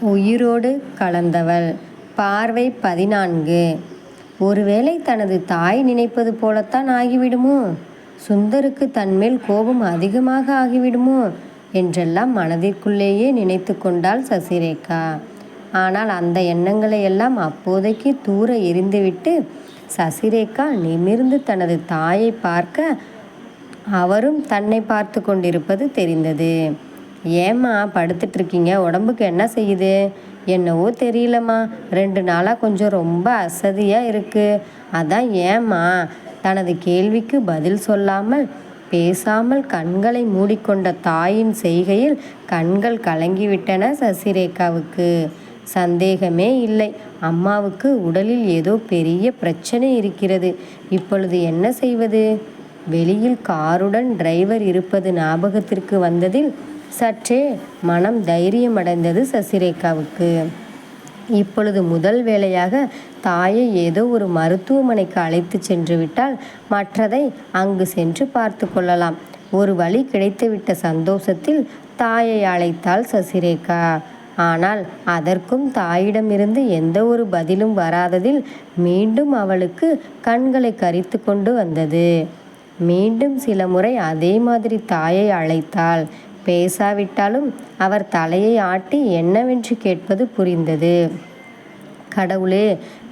உயிரோடு கலந்தவள். பார்வை பதினான்கு. ஒருவேளை தனது தாய் நினைப்பது போலத்தான் ஆகிவிடுமோ? சுந்தருக்கு தன்மேல் கோபம் அதிகமாக ஆகிவிடுமோ? என்றெல்லாம் மனதிற்குள்ளேயே நினைத்து கொண்டாள் சசிரேகா. ஆனால் அந்த எண்ணங்களை எல்லாம் அப்போதைக்கு தூர எரிந்துவிட்டு சசிரேகா நிமிர்ந்து தனது தாயை பார்க்க அவரும் தன்னை பார்த்து கொண்டிருப்பது தெரிந்தது. ஏம்மா படுத்துட்ருக்கீங்க உடம்புக்கு என்ன செய்யுது? என்னவோ தெரியலம்மா. ரெண்டு நாளாக கொஞ்சம் ரொம்ப அசதியாக இருக்குது அதான் ஏம்மா தனது கேள்விக்கு பதில் சொல்லாமல் பேசாமல் கண்களை மூடிக்கொண்ட தாயின் செய்கையில் கண்கள் கலங்கிவிட்டன சசிரேகாவுக்கு. சந்தேகமே இல்லை. அம்மாவுக்கு உடலில் ஏதோ பெரிய பிரச்சனை இருக்கிறது. இப்பொழுது என்ன செய்வது? வெளியில் காருடன் டிரைவர் இருப்பது ஞாபகத்திற்கு வந்ததில் சற்றே மனம் தைரியமடைந்தது சசிரேகாவுக்கு. இப்பொழுது முதல் வேலையாக தாயை ஏதோ ஒரு மருத்துவமனைக்கு அழைத்து சென்று விட்டால் மற்றதை அங்கு சென்று பார்த்து கொள்ளலாம். ஒரு வழி கிடைத்துவிட்ட சந்தோஷத்தில் தாயை அழைத்தாள் சசிரேகா. ஆனால் அதற்கும் தாயிடமிருந்து எந்த ஒரு பதிலும் வராததில் மீண்டும் அவளுக்கு கண்களை கரித்து கொண்டு வந்தது. மீண்டும் சில முறை அதே மாதிரி தாயை அழைத்தாள். பேசாவிட்டாலும் அவர் தலையை ஆட்டி என்னவென்று கேட்பது புரிந்தது. கடவுளே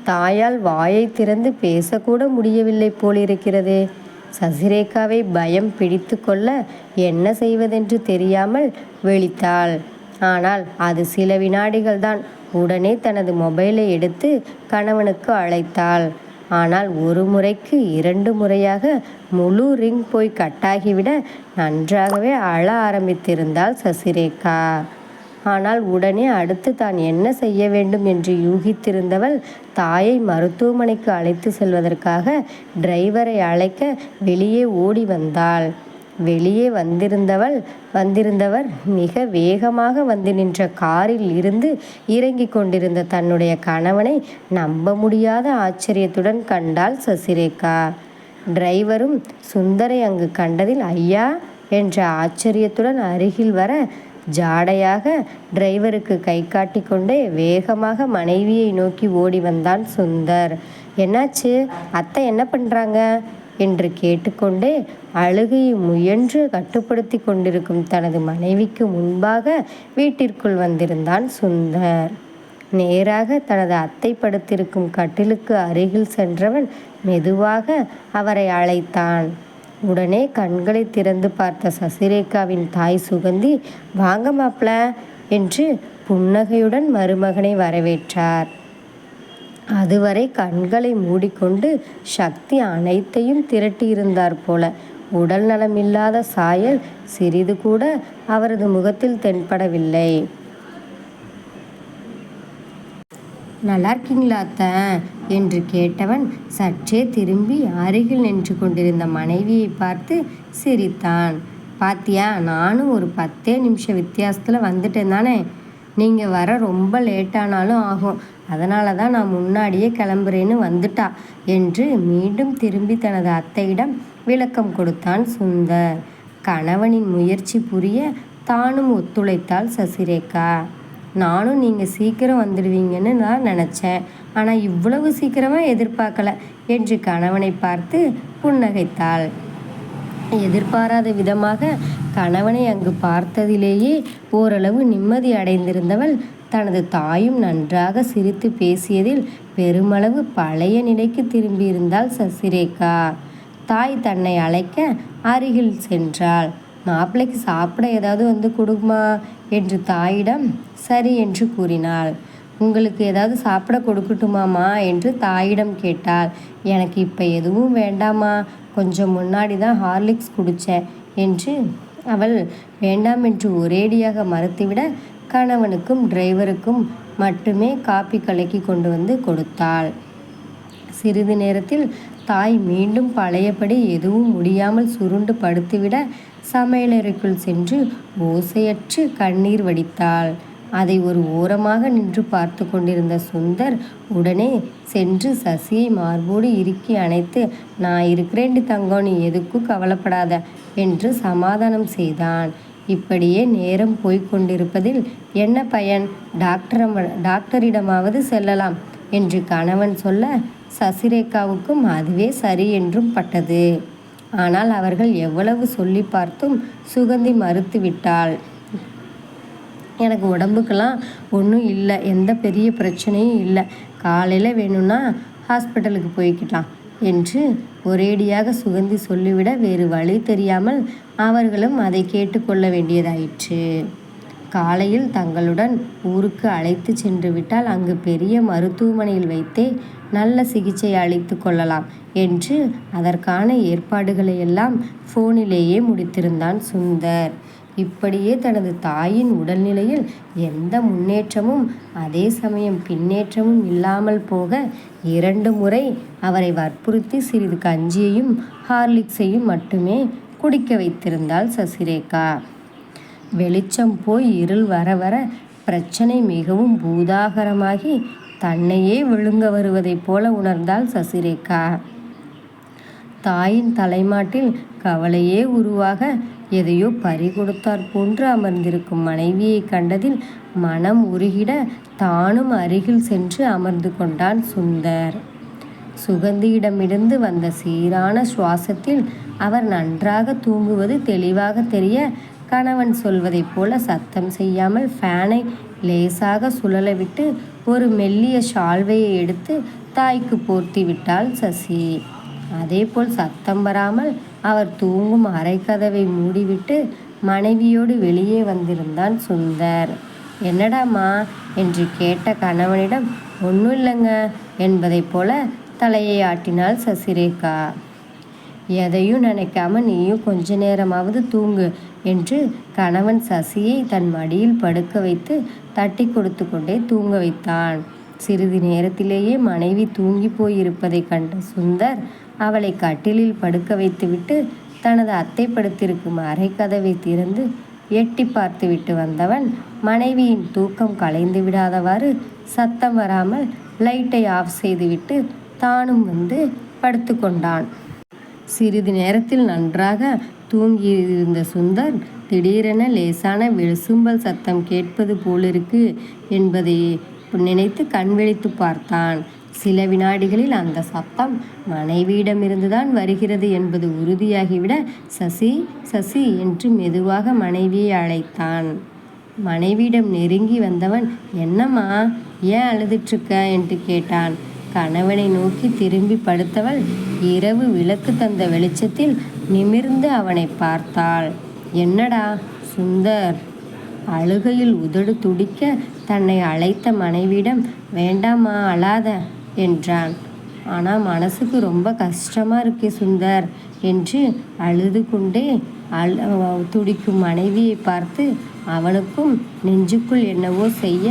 தாயால் வாயை திறந்து பேசக்கூட முடியவில்லை போலிருக்கிறது. சசிரேகாவை பயம் பிடித்து கொள்ள என்ன செய்வதென்று தெரியாமல் வெளித்தாள் ஆனால் அது சில வினாடிகள்தான். உடனே தனது மொபைலை எடுத்து கணவனுக்கு அழைத்தாள். ஆனால் ஒரு முறைக்கு இரண்டு முறையாக முழு ரிங் போய் கட்டாகிவிட நன்றாகவே அழ ஆரம்பித்திருந்தாள் சசிரேகா. ஆனால் உடனே அடுத்து தான் என்ன செய்ய வேண்டும் என்று யூகித்திருந்தவள் தாயை மருத்துவமனைக்கு அழைத்து செல்வதற்காக டிரைவரை அழைக்க வெளியே ஓடி வந்தாள். வெளியே வந்திருந்தவள் வந்திருந்தவர் மிக வேகமாக வந்து நின்ற காரில் இருந்து இறங்கி கொண்டிருந்த தன்னுடைய கணவனை நம்ப முடியாத ஆச்சரியத்துடன் கண்டாள் சசிரேகா. டிரைவரும் சுந்தரை அங்கு கண்டதில் ஐயா என்ற ஆச்சரியத்துடன் அருகில் வர ஜாடையாக டிரைவருக்கு கை காட்டி கொண்டே வேகமாக மனைவியை நோக்கி ஓடி வந்தான் சுந்தர். என்னாச்சு? அத்தை என்ன பண்ணுறாங்க என்று கேட்டுக்கொண்டே அழுகையை முயன்று கட்டுப்படுத்தி கொண்டிருக்கும் தனது மனைவிக்கு முன்பாக வீட்டிற்குள் வந்திருந்தான் சுந்தர். நேராக தனது அத்தை படுத்திருக்கும் கட்டிலுக்கு அருகில் சென்றவன் மெதுவாக அவரை அழைத்தான். உடனே கண்களை திறந்து பார்த்த சசிரேகாவின் தாய் சுகந்தி வாங்க மாப்ள என்று புன்னகையுடன் மருமகனை வரவேற்றார். அதுவரை கண்களை மூடிக்கொண்டு சக்தி அனைத்தையும் திரட்டியிருந்தார் போல. உடல் நலமில்லாத சாயல் சிறிது கூட அவரது முகத்தில் தென்படவில்லை. நல்லா இருக்கீங்களா அத்த என்று கேட்டவன் சற்றே திரும்பி அருகில் நின்று கொண்டிருந்த மனைவியை பார்த்து சிரித்தான். பாத்தியா நானும் ஒரு பத்தே நிமிஷம் வித்தியாசத்தில் வந்துட்டேன் தானே? நீங்கள் வர ரொம்ப லேட்டானாலும் ஆகும். அதனால தான் நான் முன்னாடியே கிளம்புறேன்னு வந்துட்டா என்று மீண்டும் திரும்பி தனது அத்தையிடம் விளக்கம் கொடுத்தான் சுந்தர். கணவனின் முயற்சி புரிய தானும் ஒத்துழைத்தாள் சசிரேகா. நானும் நீங்கள் சீக்கிரம் வந்துடுவீங்கன்னு நான் நினச்சேன். ஆனால் இவ்வளவு சீக்கிரமாக எதிர்பார்க்கல என்று கணவனை பார்த்து புன்னகைத்தாள். எதிர்பாராத விதமாக கணவனை அங்கு பார்த்ததிலேயே ஓரளவு நிம்மதி அடைந்திருந்தவள் தனது தாயும் நன்றாக சிரித்து பேசியதில் பெருமளவு பழைய நிலைக்கு திரும்பியிருந்தாள் சசிரேகா. தாய் தன்னை அழைக்க அருகில் சென்றாள். மாப்பிள்ளைக்கு சாப்பிட ஏதாவது வந்து கொடுக்குமா? என்று தாயிடம் சரி என்று கூறினாள். உங்களுக்கு ஏதாவது சாப்பிட கொடுக்கட்டுமாமா என்று தாயிடம் கேட்டாள். எனக்கு இப்போ எதுவும் வேண்டாமா கொஞ்சம் முன்னாடி தான் ஹார்லிக்ஸ் குடித்தேன் என்று அவள் வேண்டாம் என்று ஒரேடியாக மறுத்துவிட கணவனுக்கும் டிரைவருக்கும் மட்டுமே காப்பி கலக்கி கொண்டு வந்து கொடுத்தாள். சிறிது நேரத்தில் தாய் மீண்டும் பழையபடி எதுவும் முடியாமல் சுருண்டு படுத்துவிட சமையலறைக்குள் சென்று ஓசையற்று கண்ணீர் வடித்தாள். அதை ஒரு ஓரமாக நின்று பார்த்து கொண்டிருந்த சுந்தர் உடனே சென்று சசியை மார்போடு இறுக்கி அணைத்து நான் இருக்கிறேன்டி தங்கம் நீ எதுக்கும் கவலைப்படாத என்று சமாதானம் செய்தான். இப்படியே நேரம் போய்கொண்டிருப்பதில் என்ன பயன்? டாக்டரம் டாக்டரிடமாவது செல்லலாம் என்று கணவன் சொல்ல சசிரேகாவுக்கும் அதுவே சரி என்றும் பட்டது. ஆனால் அவர்கள் எவ்வளவு சொல்லி பார்த்தும் சுகந்தி மறுத்துவிட்டாள் எனக்கு உடம்புக்கெல்லாம் ஒன்றும் இல்லை எந்த பெரிய பிரச்சனையும் இல்லை. காலையில் வேணும்னா ஹாஸ்பிட்டலுக்கு போய்கிட்டான் என்று ஒரேடியாக சுகந்தி சொல்லிவிட வேறு வழி தெரியாமல் அவர்களும் அதை கேட்டுக்கொள்ள வேண்டியதாயிற்று. காலையில் தங்களுடன் ஊருக்கு அழைத்து சென்று விட்டால் அங்கு பெரிய மருத்துவமனையில் வைத்தே நல்ல சிகிச்சை அளித்து கொள்ளலாம் என்று அதற்கான ஏற்பாடுகளை எல்லாம் ஃபோனிலேயே முடித்திருந்தான் சுந்தர். இப்படியே தனது தாயின் உடல்நிலையில் எந்த முன்னேற்றமும் அதே சமயம் பின்னேற்றமும் இல்லாமல் போக இரண்டு முறை அவரை வற்புறுத்தி சிறிது கஞ்சியையும் ஹார்லிக்ஸையும் மட்டுமே குடிக்க வைத்திருந்தாள் சசிரேகா. வெளிச்சம் போய் இருள் வர வர பிரச்சனை மிகவும் பூதாகரமாகி தன்னையே விழுங்க வருவதைப் போல உணர்ந்தாள் சசிரேகா. தாயின் தலைமாட்டில் கவலையே உருவாக எதையோ பறி கொடுத்தாற் போன்று அமர்ந்திருக்கும் மனைவியை கண்டதில் மனம் உருகிட தானும் அருகில் சென்று அமர்ந்து கொண்டான் சுந்தர். சுகந்தியிடமிருந்து வந்த சீரான சுவாசத்தில் அவர் நன்றாக தூங்குவது தெளிவாக தெரிய கணவன் சொல்வதைப் போல சத்தம் செய்யாமல் ஃபேனை லேசாக சுழலவிட்டு ஒரு மெல்லிய ஷால்வையை எடுத்து தாய்க்கு போர்த்தி விட்டாள் சசி. அதேபோல் சத்தம் வராமல் அவர் தூங்கும் அரைக்கதவை மூடிவிட்டு மனைவியோடு வெளியே வந்திருந்தான் சுந்தர். என்னடாமா என்று கேட்ட கணவனிடம் ஒன்றும் இல்லைங்க என்பதைப் போல தலையை ஆட்டினாள் சசிரேகா. எதையும் நினைக்காம நீயும் கொஞ்ச நேரமாவது தூங்கு என்று கணவன் சசியை தன் மடியில் படுக்க வைத்து தட்டி கொடுத்து கொண்டே தூங்க வைத்தான். சிறிது நேரத்திலேயே மனைவி தூங்கி போயிருப்பதை கண்ட சுந்தர் அவளை கட்டிலில் படுக்க வைத்துவிட்டு தனது அத்தை படுத்திருக்கும் அறைக்கதவை திறந்து எட்டி பார்த்துவிட்டு வந்தவன் மனைவியின் தூக்கம் கலைந்து விடாதவாறு சத்தம் வராமல் லைட்டை ஆஃப் செய்துவிட்டு தானும் வந்து படுத்து கொண்டான் சிறிது நேரத்தில் நன்றாக தூங்கியிருந்த சுந்தர் திடீரென லேசான விசும்பல் சத்தம் கேட்பது போலிருக்கு என்பதை நினைத்து கண் விழித்து பார்த்தான். சில வினாடிகளில் அந்த சத்தம் மனைவியிடமிருந்துதான் வருகிறது என்பது உறுதியாகிவிட சசி சசி என்று மெதுவாக மனைவியை அழைத்தான். மனைவியிடம் நெருங்கி வந்தவன் என்னம்மா ஏன் அழுதுட்டுருக்க? என்று கேட்டான். கணவனை நோக்கி திரும்பி படுத்தவள் இரவு விளக்கு தந்த வெளிச்சத்தில் நிமிர்ந்து அவனை பார்த்தாள். என்னடா சுந்தர்? அழுகையில் உதடு துடிக்க தன்னை அழைத்த மனைவியிடம் வேண்டாமா அழாத என்றான். ஆனால் மனசுக்கு ரொம்ப கஷ்டமாக இருக்கே சுந்தர் என்று அழுது கொண்டே அழ துடிக்கும் மனைவியை பார்த்து அவனுக்கும் நெஞ்சுக்குள் என்னவோ செய்ய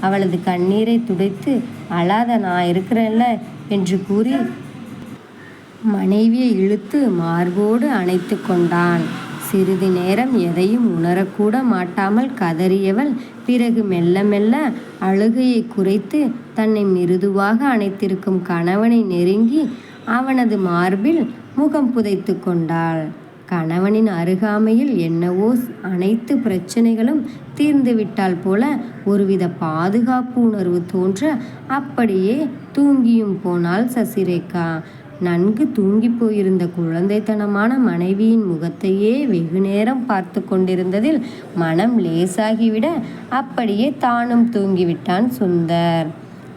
அவளது கண்ணீரை துடைத்து அழாத நான் இருக்கிறேன்ல என்று கூறி மனைவியை இழுத்து மார்போடு அணைத்து கொண்டான். சிறிது நேரம் எதையும் உணரக்கூட மாட்டாமல் கதறியவள் பிறகு மெல்ல மெல்ல அழுகையை குறைத்து தன்னை மிருதுவாக அணைத்திருக்கும் கணவனை நெருங்கி அவனது மார்பில் முகம் புதைத்து கொண்டாள். கணவனின் அருகாமையில் என்னவோ அனைத்து பிரச்சனைகளும் தீர்ந்துவிட்டால் போல ஒருவித பாதுகாப்பு உணர்வு தோன்ற அப்படியே தூங்கியும் போனாள் சசிரேகா. நன்கு தூங்கி போயிருந்த குழந்தைத்தனமான மனைவியின் முகத்தையே வெகு நேரம் பார்த்து கொண்டிருந்ததில் மனம் லேசாகிவிட அப்படியே தானும் தூங்கிவிட்டான் சுந்தர்.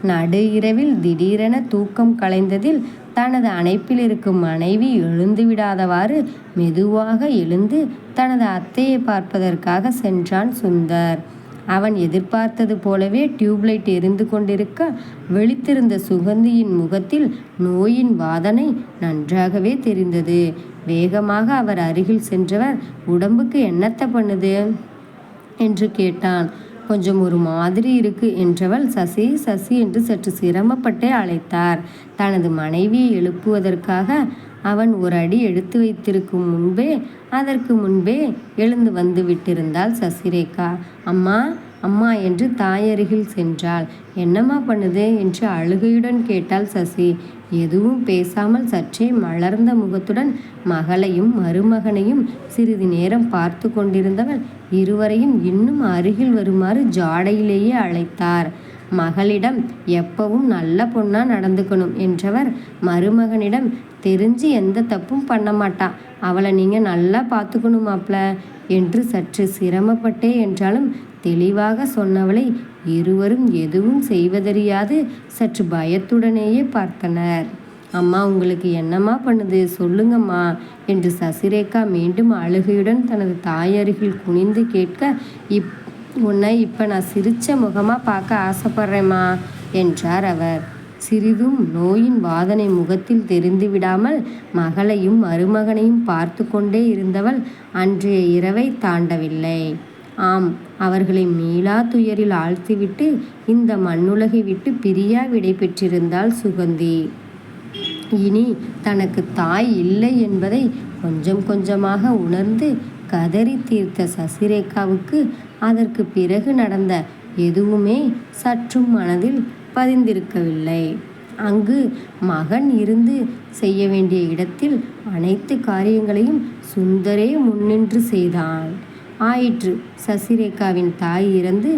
நடு இரவில் திடீரென தூக்கம் கலைந்ததில் தனது அணைப்பில் இருக்கும் மனைவி எழுந்து விடாதவாறு மெதுவாக எழுந்து தனது அத்தையை பார்ப்பதற்காக சென்றான் சுந்தர். அவன் எதிர்பார்த்தது போலவே டியூப்லைட் எரிந்து கொண்டிருக்க வெளித்திருந்த சுகந்தியின் முகத்தில் நோயின் வாதனை நன்றாகவே தெரிந்தது. வேகமாக அவர் அருகில் சென்றவர் உடம்புக்கு என்னத்த பண்ணுது? என்று கேட்டான். கொஞ்சம் ஒரு மாதிரி இருக்கு என்றவள் சசி சசி என்று சற்று சிரமப்பட்டே அழைத்தார். தனது மனைவியை எழுப்புவதற்காக அவன் ஒரு அடி எடுத்து வைத்திருக்கும் முன்பே அதற்கு முன்பே எழுந்து வந்து விட்டிருந்தாள் சசிரேகா. அம்மா அம்மா என்று தாயருகில் சென்றாள். என்னம்மா பண்ணுது? என்று அழுகையுடன் கேட்டாள் சசி. எதுவும் பேசாமல் சற்றே மலர்ந்த முகத்துடன் மகளையும் மருமகனையும் சிறிது நேரம் பார்த்து கொண்டிருந்தவள் இருவரையும் இன்னும் அருகில் வருமாறு ஜாடையிலேயே அழைத்தார். மகளிடம் எப்பவும் நல்ல பொண்ணா நடந்துக்கணும் என்றவர் மருமகனிடம் தெரிஞ்சு எந்த தப்பும் பண்ண மாட்டான் அவளை நீங்கள் நல்லா பார்த்துக்கணும் மாப்ள. என்று சற்று சிரமப்பட்டே என்றாலும் தெளிவாக சொன்னவளை இருவரும் எதுவும் செய்வதறியாது. சற்று பயத்துடனேயே பார்த்தனர். அம்மா உங்களுக்கு என்னம்மா பண்ணுது? சொல்லுங்கம்மா என்று சசிரேகா மீண்டும் அழுகையுடன் தனது தாயருகில் குனிந்து கேட்க இப் உன்னை இப்போ நான் சிரித்த முகமாக பார்க்க ஆசைப்பட்றேம்மா என்றார் அவர். சிறிதும் நோயின் வாதனை முகத்தில் தெரிந்து விடாமல் மகளையும் மருமகனையும் பார்த்து கொண்டே இருந்தவள் அன்றைய இரவை தாண்டவில்லை. ஆம் அவர்களை மீளா துயரில் ஆழ்த்திவிட்டு இந்த மண்ணுலகை விட்டு பிரியா விடை பெற்றிருந்தாள் சுகந்தி. இனி தனக்கு தாய் இல்லை என்பதை கொஞ்சம் கொஞ்சமாக உணர்ந்து கதறி தீர்த்த சசிரேகாவுக்கு அதற்கு பிறகு நடந்த எதுவுமே சற்றும் மனதில் பதிந்திருக்கவில்லை. அங்கு மகன் இருந்து செய்ய வேண்டிய இடத்தில் அனைத்து காரியங்களையும் சுந்தரே முன்னின்று செய்தான். ஆயிற்று. சசிரேகாவின் தாய் இறந்து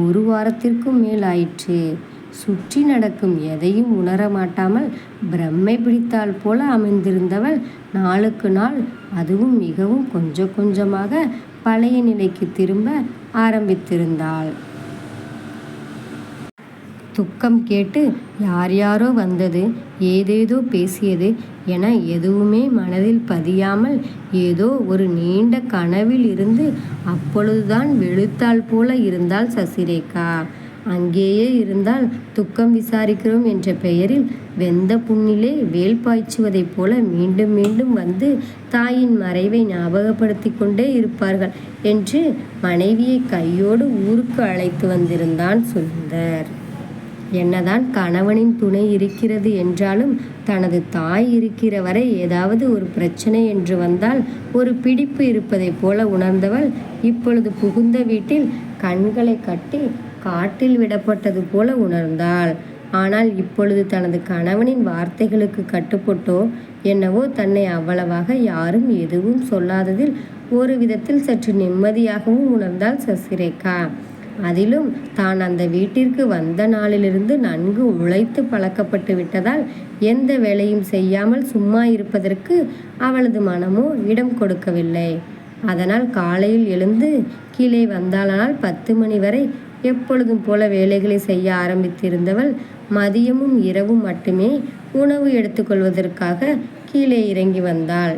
ஒரு வாரத்திற்கும் மேல் ஆயிற்று. சுற்றி நடக்கும் எதையும் உணர மாட்டாமல் பிரம்மை பிடித்தால் போல அமைந்திருந்தவள் நாளுக்கு நாள் அதுவும் மிகவும் கொஞ்சம் கொஞ்சமாக பழைய நிலைக்கு திரும்ப ஆரம்பித்திருந்தாள். துக்கம் கேட்டு யார் யாரோ வந்தது ஏதேதோ பேசியது என எதுவுமே மனதில் பதியாமல் ஏதோ ஒரு நீண்ட கனவில் இருந்து அப்பொழுதுதான் வெளுத்தாள் போல இருந்தால் சசிரேகா. அங்கேயே இருந்தால் துக்கம் விசாரிக்கிறோம் என்ற பெயரில் வெந்த புண்ணிலே வேல் பாய்ச்சுவதைப் போல மீண்டும் மீண்டும் வந்து தாயின் மறைவை ஞாபகப்படுத்தி கொண்டே இருப்பார்கள் என்று மனைவியை கையோடு ஊருக்கு அழைத்து வந்திருந்தான் சுந்தர். என்னதான் கணவனின் துணை இருக்கிறது என்றாலும் தனது தாய் இருக்கிற வரை ஏதாவது ஒரு பிரச்சனை என்று வந்தால் ஒரு பிடிப்பு இருப்பதைப் போல உணர்ந்தவள் இப்பொழுது புகுந்த வீட்டில் கண்களை கட்டி காட்டில் விடப்பட்டது போல உணர்ந்தாள். ஆனால் இப்பொழுது தனது கணவனின் வார்த்தைகளுக்கு கட்டுப்பட்டோ என்னவோ தன்னை அவ்வளவாக யாரும் எதுவும் சொல்லாததில் ஒரு விதத்தில் சற்று நிம்மதியாகவும் உணர்ந்தாள் சசிரேகா. அதிலும் தான் அந்த வீட்டிற்கு வந்த நாளிலிருந்து நன்கு உழைத்து பழக்கப்பட்டு விட்டதால் எந்த வேலையும் செய்யாமல் சும்மா இருப்பதற்கு அவளது மனமோ இடம் கொடுக்கவில்லை. அதனால் காலையில் எழுந்து கீழே வந்தாலானால் பத்து மணி வரை எப்பொழுதும் போல வேலைகளை செய்ய ஆரம்பித்திருந்தவள் மதியமும் இரவும் மட்டுமே உணவு எடுத்துக்கொள்வதற்காக கீழே இறங்கி வந்தாள்.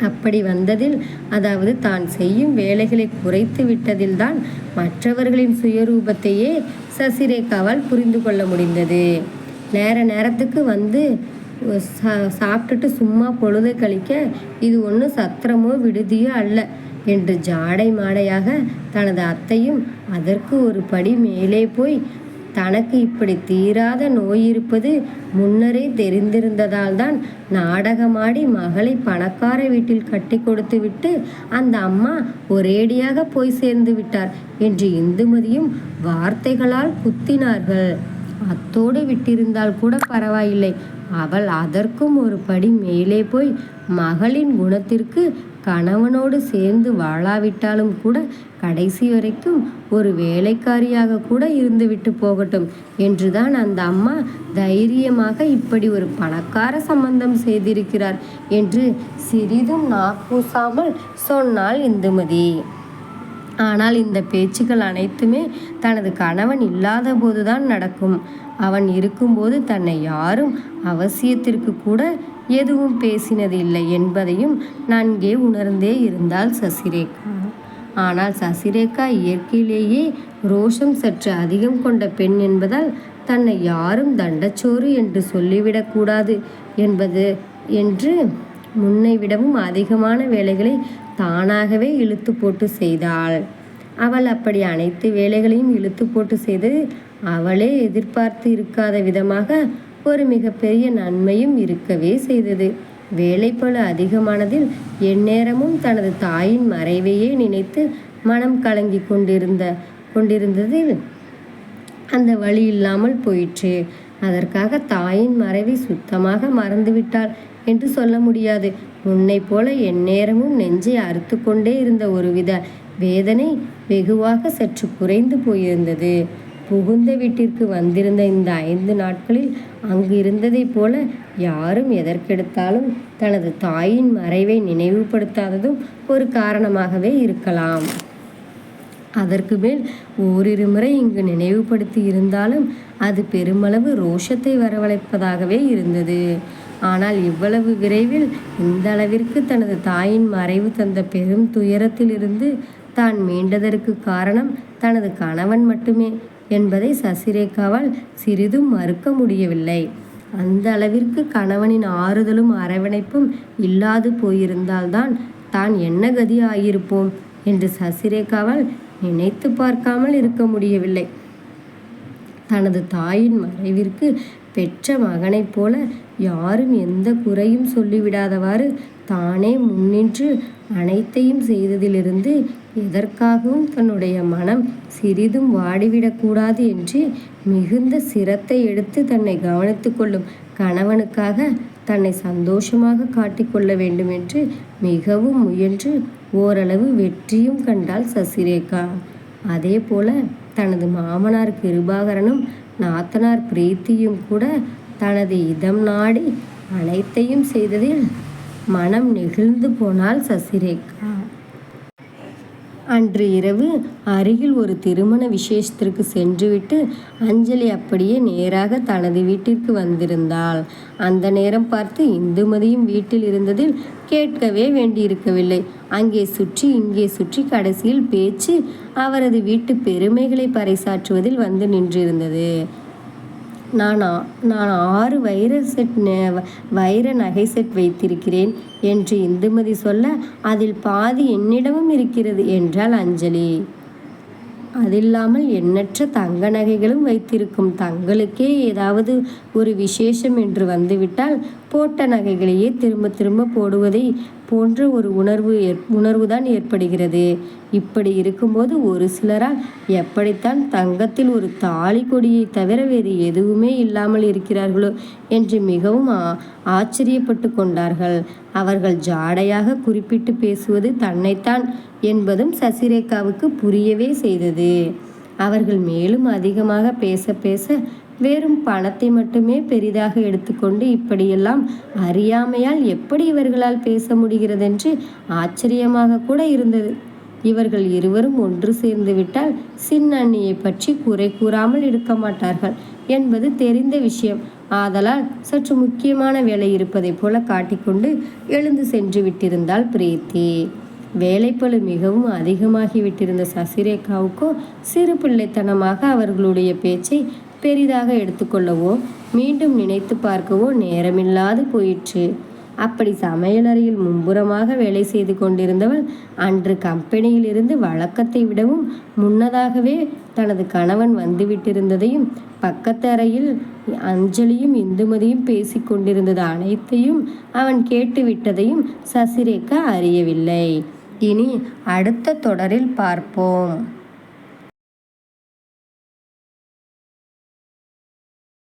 அப்படி வந்ததில் அதாவது தான் செய்யும் வேலைகளை குறைத்து விட்டதில்தான் மற்றவர்களின் சுயரூபத்தையே சசிரேகாவால் புரிந்து கொள்ள முடிந்தது. நேர நேரத்துக்கு வந்து சா சாப்பிட்டுட்டு சும்மா பொழுதை கழிக்க இது ஒன்றும் சத்திரமோ விடுதியோ அல்ல என்று ஜாடை மாடையாக தனது அத்தையும் அதற்கு ஒரு படி மேலே போய் தனக்கு இப்படி தீராத நோய் இருப்பது முன்னரே தெரிந்திருந்ததால் தான் நாடகமாடி மகளை பணக்கார வீட்டில் கட்டி கொடுத்து விட்டு அந்த அம்மா ஒரேடியாக போய் சேர்ந்து விட்டார் என்று இந்துமதியும் வார்த்தைகளால் குத்தினார்கள். அத்தோடு விட்டிருந்தால் கூட பரவாயில்லை. அவள் அதற்கும் ஒரு படி மேலே போய் மகளின் குணத்திற்கு கணவனோடு சேர்ந்து வாழாவிட்டாலும் கூட கடைசி வரைக்கும் ஒரு வேலைக்காரியாக கூட இருந்துவிட்டு போகட்டும் என்றுதான் அந்த அம்மா தைரியமாக இப்படி ஒரு பணக்கார சம்பந்தம் செய்திருக்கிறார் என்று சிறிதும் நாக்கூசாமல் சொன்னாள் இந்துமதி. ஆனால் இந்த பேச்சுக்கள் அனைத்துமே தனது கணவன் இல்லாத போதுதான் நடக்கும். அவன் இருக்கும்போது தன்னை யாரும் அவசியத்திற்கு கூட எதுவும் பேசினது இல்லை என்பதையும் நன்கே உணர்ந்தே இருந்தால் சசிரேகா. ஆனால் சசிரேகா இயற்கையிலேயே ரோஷம் சற்று அதிகம் கொண்ட பெண் என்பதால் தன்னை யாரும் தண்டச்சோறு என்று சொல்லிவிடக்கூடாது என்பது என்று முன்னை விடவும் அதிகமான வேலைகளை தானாகவே இழுத்து போட்டு செய்தாள். அவள் அப்படி அனைத்து வேலைகளையும் இழுத்து போட்டு செய்து அவளே எதிர்பார்த்து இருக்காத விதமாக ஒரு மிகப்பெரிய நன்மையும் இருக்கவே செய்தது. வேலைப்பழு அதிகமானதில் எந்நேரமும் தனது தாயின் மறைவையே நினைத்து மனம் கலங்கி கொண்டிருந்த கொண்டிருந்ததில் அந்த வழி இல்லாமல் போயிற்று. அதற்காக தாயின் மறைவை சுத்தமாக மறந்துவிட்டாள் என்று சொல்ல முடியாது. உன்னைப் போல எந்நேரமும் நெஞ்சை அறுத்து கொண்டே இருந்த ஒருவித வேதனை வெகுவாக சற்று குறைந்து போயிருந்தது. புகுந்த வீட்டிற்கு வந்திருந்த இந்த ஐந்து நாட்களில் அங்கு இருந்ததைப் போல யாரும் எதற்கெடுத்தாலும் தனது தாயின் மறைவை நினைவுபடுத்தாததும் ஒரு காரணமாகவே இருக்கலாம். அதற்கு மேல் ஓரிரு முறை இங்கு நினைவுபடுத்தி இருந்தாலும் அது பெருமளவு ரோஷத்தை வரவழைப்பதாகவே இருந்தது. ஆனால் இவ்வளவு விரைவில் இந்த அளவிற்கு தனது தாயின் மறைவு தந்த பெரும் துயரத்திலிருந்து தான் மீண்டதற்கு காரணம் தனது கணவன் மட்டுமே. என்பதை சசிரேகாவால் சிறிதும் மறுக்க முடியவில்லை. அந்த அளவிற்கு கணவனின் ஆறுதலும் அரவணைப்பும் இல்லாது போயிருந்தால்தான் தான் என்ன கதி ஆகியிருப்போம் என்று சசிரேகாவால் நினைத்து பார்க்காமல் இருக்க முடியவில்லை. தனது தாயின் மறைவிற்கு பெற்ற மகனைப் போல யாரும் எந்த குறையும் சொல்லிவிடாதவாறு தானே முன்னின்று அனைத்தையும் செய்ததிலிருந்து எதற்காகவும் தன்னுடைய மனம் சிறிதும் வாடிவிடக்கூடாது என்று மிகுந்த சிரத்தை எடுத்து தன்னை கவனித்து கொள்ளும் கணவனுக்காக தன்னை சந்தோஷமாக காட்டிக்கொள்ள வேண்டும் என்று மிகவும் முயன்று ஓரளவு வெற்றியும் கண்டாள் சசிரேகா. அதே போல தனது மாமனார் கிருபாகரனும் நாத்தனார் பிரீத்தியும் கூட தனது இதம் நாடி அனைத்தையும் செய்ததில் மனம் நெகிழ்ந்து போனாள் சசிரேகா. அன்று இரவு அருகில் ஒரு திருமண விசேஷத்திற்கு சென்றுவிட்டு அஞ்சலி அப்படியே நேராக தனது வீட்டிற்கு வந்திருந்தாள். அந்த நேரம் பார்த்து இந்துமதியும் வீட்டில் இருந்ததில் கேட்கவே வேண்டியிருக்கவில்லை. அங்கே சுற்றி இங்கே சுற்றி கடைசியில் பேச்சு அவரது வீட்டு பெருமைகளை பறைசாற்றுவதில் வந்து நின்றிருந்தது. நான் நான் ஆறு வைர செட் வைர நகை செட் வைத்திருக்கிறேன் என்று இந்துமதி சொல்ல அதில் பாதி என்னிடமும் இருக்கிறது என்றாள் அஞ்சலி. அதில்லாமல் எண்ணற்ற தங்க நகைகளும் வைத்திருக்கும். தங்களுக்கே ஏதாவது ஒரு விசேஷம் என்று வந்துவிட்டால் போட்ட நகைகளையே திரும்ப திரும்ப போடுவதை போன்ற ஒரு உணர்வு உணர்வு தான் ஏற்படுகிறது. இப்படி இருக்கும்போது ஒரு சிலரால் எப்படித்தான் தங்கத்தில் ஒரு தாலி கொடியை தவிர வேறு எதுவுமே இல்லாமல் இருக்கிறார்களோ என்று மிகவும் ஆ- ஆச்சரியப்பட்டு கொண்டார்கள். அவர்கள் ஜாடையாக குறிப்பிட்டு பேசுவது தன்னைத்தான் என்பதும் சசிரேகாவுக்கு புரியவே செய்தது. அவர்கள் மேலும் அதிகமாக பேச பேச வெறும் பணத்தை மட்டுமே பெரிதாக எடுத்துக்கொண்டு இப்படியெல்லாம் அறியாமையால் எப்படி இவர்களால் பேச முடிகிறதென்று ஆச்சரியமாக கூட இருந்தது. இவர்கள் இருவரும் ஒன்று சேர்ந்து விட்டால் சின்னண்ணியை பற்றி குறை கூறாமல் இருக்க மாட்டார்கள் என்பது தெரிந்த விஷயம். ஆதலால் சற்று முக்கியமான வேலை இருப்பதைப் போல காட்டிக்கொண்டு எழுந்து சென்று விட்டிருந்தாள் பிரீத்தி. வேலைப்பழு மிகவும் அதிகமாகிவிட்டிருந்த சசிரேகாவுக்கோ சிறு பிள்ளைத்தனமாக அவர்களுடைய பேச்சை பெரிதாக எடுத்துக்கொள்ளவோ மீண்டும் நினைத்து பார்க்கவோ நேரமில்லாது போயிற்று. அப்படி சமையலறையில் மும்புறமாக வேலை செய்து கொண்டிருந்தவள் அன்று கம்பெனியிலிருந்து வழக்கத்தை விடவும் முன்னதாகவே தனது கணவன் வந்துவிட்டிருந்ததையும் பக்கத்து அறையில் அஞ்சலியும் இந்துமதியும் பேசிக்கொண்டிருந்தது அனைத்தையும் அவன் கேட்டுவிட்டதையும் சசிரேகா அறியவில்லை. இனி அடுத்த தொடரில் பார்ப்போம்.